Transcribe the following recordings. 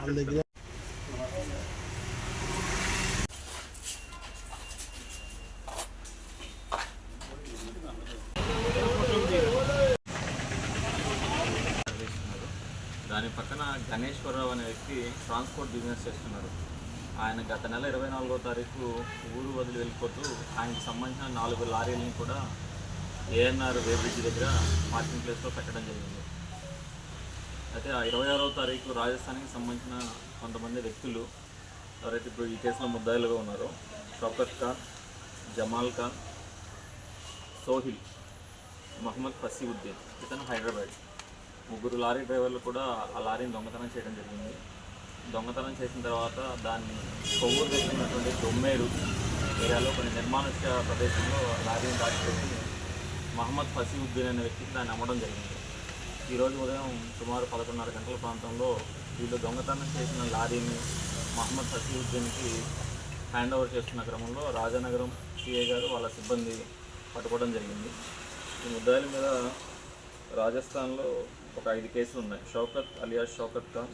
వాళ్ళ దగ్గర దాని పక్కన గణేశ్వరరావు అనే వ్యక్తి ట్రాన్స్పోర్ట్ బిజినెస్ చేస్తున్నారు. ఆయన గత నెల ఇరవై నాలుగో తారీఖు ఊరు వదిలి వెళ్ళిపోతూ ఆయనకు సంబంధించిన నాలుగు లారీలను కూడా ఏఎన్ఆర్ వే బ్రిడ్జ్ దగ్గర పార్కింగ్ ప్లేస్లో పెట్టడం జరిగింది. అయితే ఆ ఇరవై ఆరో తారీఖు రాజస్థాన్కి సంబంధించిన కొంతమంది వ్యక్తులు ఎవరైతే ఇప్పుడు ఈ కేసులో ముద్దాయిలుగా ఉన్నారో షౌకత్ ఖాన్ జమాల్ ఖాన్ సోహిల్ మహమ్మద్ ఫసీవుద్దీన్ ఇతను హైదరాబాద్. ముగ్గురు లారీ డ్రైవర్లు కూడా ఆ లారీని దొంగతనం చేయడం జరిగింది. దొంగతనం చేసిన తర్వాత దాన్ని కొవ్వూరు దగ్గర ఉన్నటువంటి దొమ్మేరు ఏరియాలో కొన్ని నిర్మానుష్య ప్రదేశంలో లారీని దాచిపెట్టి మహమ్మద్ ఫసీవుద్దీన్ అనే వ్యక్తికి దాన్ని అమ్మడం జరిగింది. ఈరోజు ఉదయం సుమారు పదకొండున్నర గంటల ప్రాంతంలో వీళ్ళు దొంగతనం చేసిన లారీని మహమ్మద్ ఫసీవుద్దీన్కి హ్యాండ్ ఓవర్ చేస్తున్న క్రమంలో రాజానగరం సిఐ గారు వాళ్ళ సిబ్బంది పట్టుకోవడం జరిగింది. ఈ ముద్దాయిల మీద రాజస్థాన్లో ఒక ఐదు కేసులు ఉన్నాయి. Shaukat alias Shaukat Khan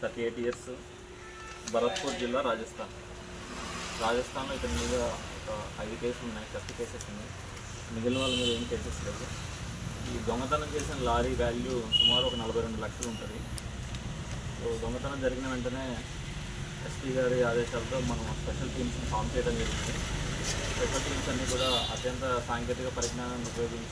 thirty eight years Bharatpur జిల్లా రాజస్థాన్. రాజస్థాన్లో ఇతని మీద ఒక ఐదు కేసులు ఉన్నాయి. థర్టీ కేసెస్ ఉన్నాయి. మిగిలిన వాళ్ళ మీద ఏం కేసెస్ లేవు. ఈ దొంగతనం చేసిన లారీ వాల్యూ సుమారు ఒక నలభై రెండు లక్షలు ఉంటుంది. సో దొంగతనం జరిగిన వెంటనే ఎస్పీ గారి ఆదేశాలతో మనం స్పెషల్ టీమ్స్ని ఫామ్ చేయడం జరిగింది. స్పెషల్ టీమ్స్ అన్నీ కూడా అత్యంత సాంకేతిక పరిజ్ఞానాన్ని ఉపయోగించి